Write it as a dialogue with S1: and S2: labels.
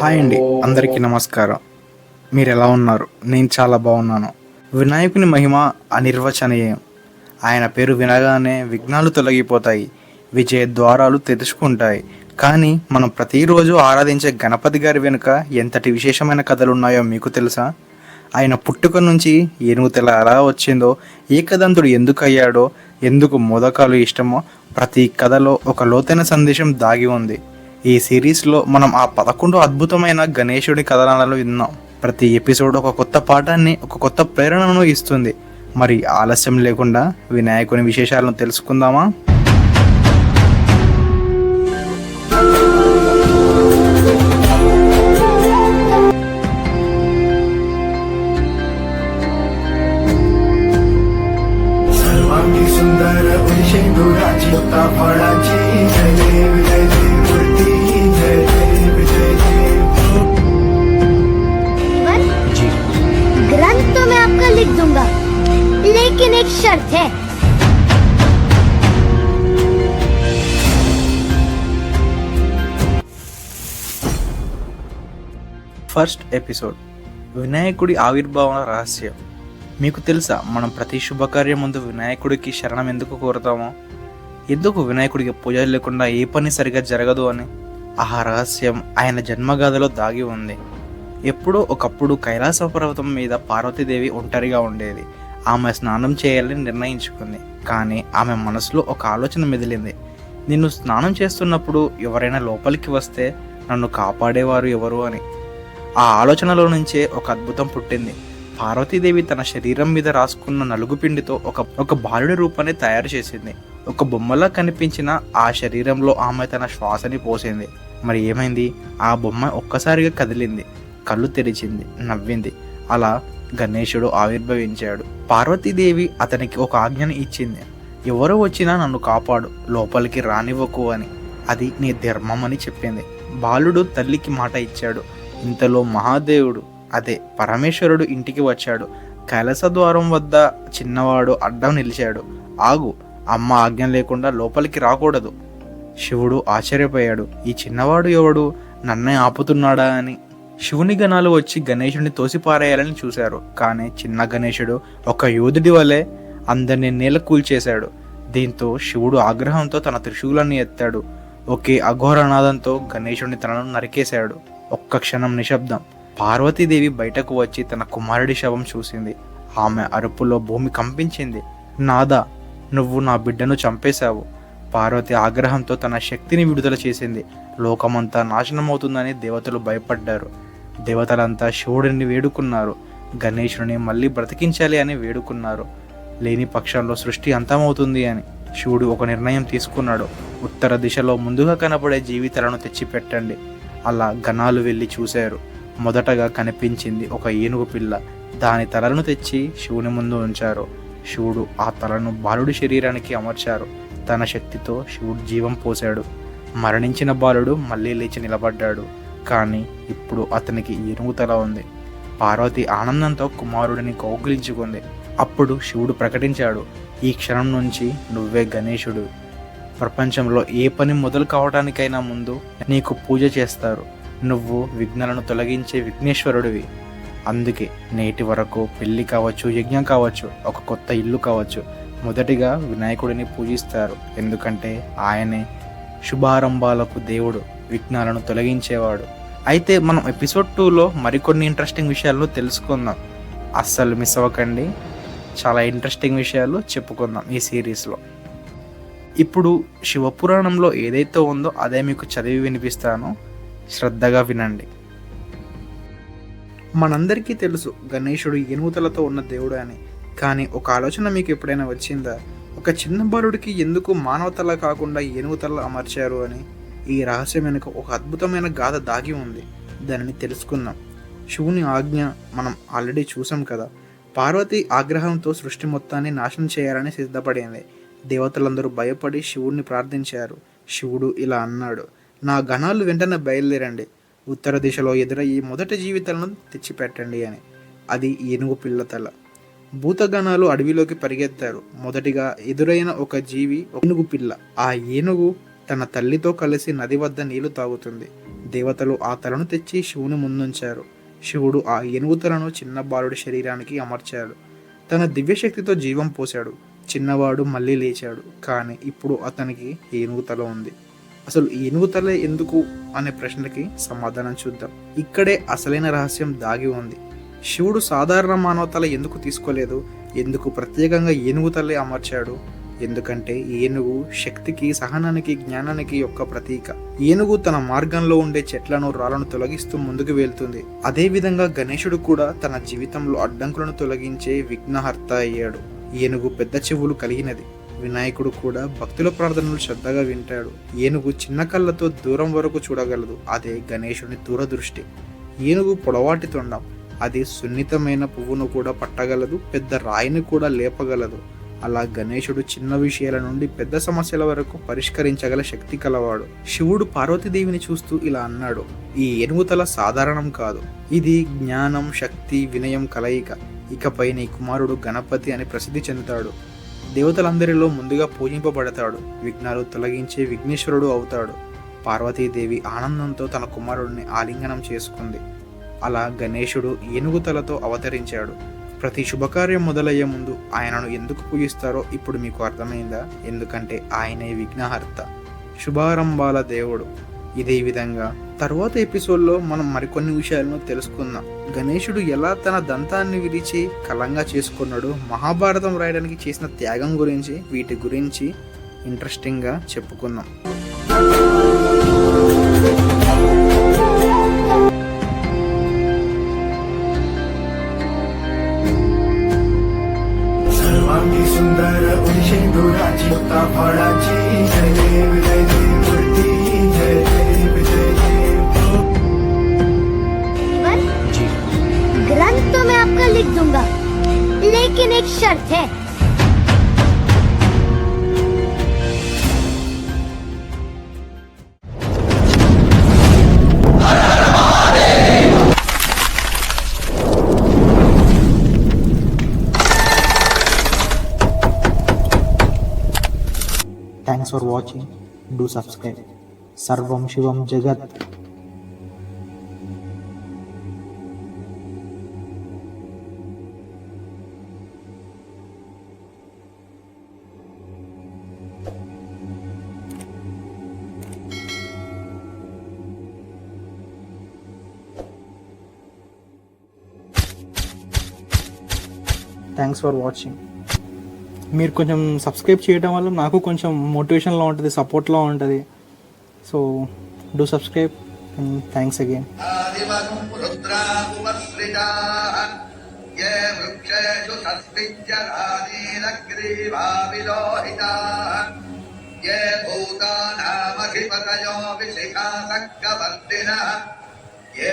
S1: Hi అండి అందరికీ నమస్కారం. మీరు ఎలా ఉన్నారు? నేను చాలా బాగున్నాను. వినాయకుని మహిమ అనిర్వచనీయం. ఆయన పేరు వినగానే విఘ్నాలు తొలగిపోతాయి విజయ ద్వారాలు తెరుచుకుంటాయి. కానీ మనం ప్రతిరోజు ఆరాధించే గణపతి గారి వెనుక ఎంతటి విశేషమైన కథలు ఉన్నాయో మీకు తెలుసా? ఆయన పుట్టుక నుంచి ఏనుగు తెల ఎలా వచ్చిందో ఏకదంతుడు ఎందుకు అయ్యాడో ఎందుకు మోదకాలు ఇష్టమో ప్రతి కథలో ఒక లోతైన సందేశం దాగి ఉంది. ఈ సిరీస్లో మనం ఆ పదకొండు అద్భుతమైన గణేశుడి కథనాలను విన్నాం. ప్రతి ఎపిసోడ్ ఒక కొత్త పాఠాన్ని ఒక కొత్త ప్రేరణను ఇస్తుంది. మరి ఆలస్యం లేకుండా వినాయకుని విశేషాలను తెలుసుకుందామా? First episode. వినాయకుడి ఆవిర్భావన రహస్యం. మీకు తెలుసా మనం ప్రతి శుభకార్యం ముందు వినాయకుడికి శరణం ఎందుకు కోరుతామో? ఎందుకు వినాయకుడికి పూజలు లేకుండా ఏ పని సరిగా జరగదు అని? ఆ రహస్యం ఆయన జన్మగాథలో దాగి ఉంది. ఎప్పుడో ఒకప్పుడు కైలాస పర్వతం మీద పార్వతీదేవి ఒంటరిగా ఉండేది. ఆమె స్నానం చేయాలని నిర్ణయించుకుంది. కానీ ఆమె మనసులో ఒక ఆలోచన మెదిలింది. నిన్ను స్నానం చేస్తున్నప్పుడు ఎవరైనా లోపలికి వస్తే నన్ను కాపాడేవారు ఎవరు అని. ఆ ఆలోచనలో నుంచే ఒక అద్భుతం పుట్టింది. పార్వతీదేవి తన శరీరం మీద రాసుకున్న నలుగు పిండితో ఒక ఒక బాలుడి రూపాన్ని తయారు చేసింది. ఒక బొమ్మలా కనిపించిన ఆ శరీరంలో ఆమె తన శ్వాసని పోసింది. మరి ఏమైంది? ఆ బొమ్మ ఒక్కసారిగా కదిలింది. కళ్ళు తెరిచింది నవ్వింది. అలా గణేశుడు ఆవిర్భవించాడు. పార్వతీదేవి అతనికి ఒక ఆజ్ఞని ఇచ్చింది. ఎవరు వచ్చినా నన్ను కాపాడు లోపలికి రానివ్వకు అని. అది నీ ధర్మం అని చెప్పింది. బాలుడు తల్లికి మాట ఇచ్చాడు. ఇంతలో మహాదేవుడు అదే పరమేశ్వరుడు ఇంటికి వచ్చాడు. కైలాస ద్వారం వద్ద చిన్నవాడు అడ్డం నిలిచాడు. ఆగు అమ్మ ఆజ్ఞ లేకుండా లోపలికి రాకూడదు. శివుడు ఆశ్చర్యపోయాడు. ఈ చిన్నవాడు ఎవడు? నన్నే ఆపుతున్నాడా అని. శివుని గణాలు వచ్చి గణేశుడిని తోసిపారేయాలని చూశారు. కానీ చిన్న గణేశుడు ఒక యోధుడి వలె అందరిని నేల కూల్చేశాడు. దీంతో శివుడు ఆగ్రహంతో తన త్రిశూలాన్ని ఎత్తాడు. ఒకే అఘోరనాదంతో గణేశుడిని తనను నరికేశాడు. ఒక్క క్షణం నిశ్శబ్దం. పార్వతీదేవి బయటకు వచ్చి తన కుమారుడి శవం చూసింది. ఆమె అరుపులో భూమి కంపించింది. నాదా నువ్వు నా బిడ్డను చంపేశావు. పార్వతి ఆగ్రహంతో తన శక్తిని విడుదల చేసింది. లోకమంతా నాశనమవుతుందని దేవతలు భయపడ్డారు. దేవతలంతా శివుడిని వేడుకున్నారు. గణేశుడిని మళ్ళీ బ్రతికించాలి అని వేడుకున్నారు. లేని పక్షంలో సృష్టి అంతమవుతుంది అని శివుడు ఒక నిర్ణయం తీసుకున్నాడు. ఉత్తర దిశలో ముందుగా కనపడే జీవితాలను తెచ్చిపెట్టండి. అలా గణాలు వెళ్ళి చూశారు. మొదటగా కనిపించింది ఒక ఏనుగు పిల్ల. దాని తలను తెచ్చి శివుని ముందు ఉంచారు. శివుడు ఆ తలను బాలుడి శరీరానికి అమర్చారు. తన శక్తితో శివుడు జీవం పోశాడు. మరణించిన బాలుడు మళ్ళీ లేచి నిలబడ్డాడు. కానీ ఇప్పుడు అతనికి ఏనుగు తల ఉంది. పార్వతి ఆనందంతో కుమారుడిని కౌగిలించుకుంది. అప్పుడు శివుడు ప్రకటించాడు ఈ క్షణం నుంచి నువ్వే గణేశుడు. ప్రపంచంలో ఏ పని మొదలు కావడానికైనా ముందు నీకు పూజ చేస్తారు. నువ్వు విఘ్నాలను తొలగించే విఘ్నేశ్వరుడివి. అందుకే నేటి వరకు పెళ్ళి కావచ్చు యజ్ఞం కావచ్చు ఒక కొత్త ఇల్లు కావచ్చు మొదటిగా వినాయకుడిని పూజిస్తారు. ఎందుకంటే ఆయనే శుభారంభాలకు దేవుడు విఘ్నాలను తొలగించేవాడు. అయితే మనం ఎపిసోడ్ టూలో మరికొన్ని ఇంట్రెస్టింగ్ విషయాలను తెలుసుకుందాం. అస్సలు మిస్ అవ్వకండి. చాలా ఇంట్రెస్టింగ్ విషయాలు చెప్పుకుందాం ఈ సిరీస్లో. ఇప్పుడు శివపురాణంలో ఏదైతే ఉందో అదే మీకు చదివి వినిపిస్తాను. శ్రద్ధగా వినండి. మనందరికీ తెలుసు గణేశుడు ఏనుగుతలతో ఉన్న దేవుడు అని. కానీ ఒక ఆలోచన మీకు ఎప్పుడైనా వచ్చిందా? ఒక చిన్న బాలుడికి ఎందుకు మానవతల కాకుండా ఏనుగుతల అమర్చారు అని? ఈ రహస్యం వెనుక ఒక అద్భుతమైన గాథ దాగి ఉంది. దానిని తెలుసుకుందాం. శివుని ఆజ్ఞ మనం ఆల్రెడీ చూసాం కదా. పార్వతి ఆగ్రహంతో సృష్టి మొత్తాన్ని నాశనం చేయాలని సిద్ధపడింది. దేవతలందరూ భయపడి శివుడిని ప్రార్థించారు. శివుడు ఇలా అన్నాడు నా గణాలు వెంటనే బయలుదేరండి. ఉత్తర దిశలో ఎదురయ్యి మొదటి జీవితాలను తెచ్చిపెట్టండి అని. అది ఏనుగు పిల్ల తల. భూతగణాలు అడవిలోకి పరిగెత్తారు. మొదటిగా ఎదురైన ఒక జీవి ఏనుగు పిల్ల. ఆ ఏనుగు తన తల్లితో కలిసి నది వద్ద నీళ్ళు తాగుతుంది. దేవతలు ఆ తలను తెచ్చి శివుని ముందుంచారు. శివుడు ఆ ఏనుగు తలను చిన్న బాలుడి శరీరానికి అమర్చాడు తన దివ్యశక్తితో జీవం పోశాడు. చిన్నవాడు మళ్ళీ లేచాడు. కానీ ఇప్పుడు అతనికి ఏనుగు తల ఉంది. అసలు ఏనుగు తల ఎందుకు? అనే ప్రశ్నకి సమాధానం చూద్దాం. ఇక్కడే అసలైన రహస్యం దాగి ఉంది. శివుడు సాధారణ మానవ తల ఎందుకు తీసుకోలేదు? ఎందుకు ప్రత్యేకంగా ఏనుగు తలే అమర్చాడు? ఎందుకంటే ఏనుగు శక్తికి సహనానికి జ్ఞానానికి యొక్క ప్రతీక. ఏనుగు తన మార్గంలో ఉండే చెట్లను రాళ్ళను తొలగిస్తూ ముందుకు వెళ్తుంది. అదే విధంగా గణేశుడు కూడా తన జీవితంలో అడ్డంకులను తొలగించే విఘ్నహర్త అయ్యాడు. ఏనుగు పెద్ద చెవులు కలిగినది. వినాయకుడు కూడా భక్తుల ప్రార్థనలు శ్రద్ధగా వింటాడు. ఏనుగు చిన్న కళ్ళతో దూరం వరకు చూడగలదు. అదే గణేశుని దూరదృష్టి. ఏనుగు పొడవాటి తొండం. అది సున్నితమైన పువ్వును కూడా పట్టగలదు. పెద్ద రాయిని కూడా లేపగలదు. అలా గణేశుడు చిన్న విషయాల నుండి పెద్ద సమస్యల వరకు పరిష్కరించగల శక్తి కలవాడు. శివుడు పార్వతీదేవిని చూస్తూ ఇలా అన్నాడు. ఈ ఏనుగుతల సాధారణం కాదు. ఇది జ్ఞానం శక్తి వినయం కలయిక. ఇకపై నీ కుమారుడు గణపతి అని ప్రసిద్ధి చెందుతాడు. దేవతలందరిలో ముందుగా పూజింపబడతాడు. విఘ్నాలు తొలగించే విఘ్నేశ్వరుడు అవుతాడు. పార్వతీదేవి ఆనందంతో తన కుమారుడిని ఆలింగనం చేసుకుంది. అలా గణేశుడు ఏనుగు తలతో అవతరించాడు. ప్రతి శుభకార్యం మొదలయ్యే ముందు ఆయనను ఎందుకు పూజిస్తారో ఇప్పుడు మీకు అర్థమైందా? ఎందుకంటే ఆయనే విఘ్నహర్త. శుభారంభాల దేవుడు. ఇదే విధంగా. తర్వాత ఎపిసోడ్లో మనం మరికొన్ని విషయాలను తెలుసుకుందాం. గణేశుడు ఎలా తన దంతాన్ని విరిచి కలంగా చేసుకున్నాడు మహాభారతం రాయడానికి చేసిన త్యాగం గురించి వీటి గురించి ఇంట్రెస్టింగ్గా చెప్పుకుందాం.
S2: शर्त है
S1: Thanks for watching. Do subscribe. Sarvam Shivam Jagat. Thanks for watching మీరు కొంచెం సబ్స్క్రైబ్ చేయడం వల్ల నాకు కొంచెం మోటివేషన్లో ఉంటుంది సపోర్ట్లో ఉంటుంది so do subscribe thanks again
S3: आदिवम् रुद्रामुपसृजाः ये वृक्षेषु सस्मिञ्जरानीलग्रीवाविलोहिताः ये भूतानामधिपतयो विशिखासक्कवर्तिनः ये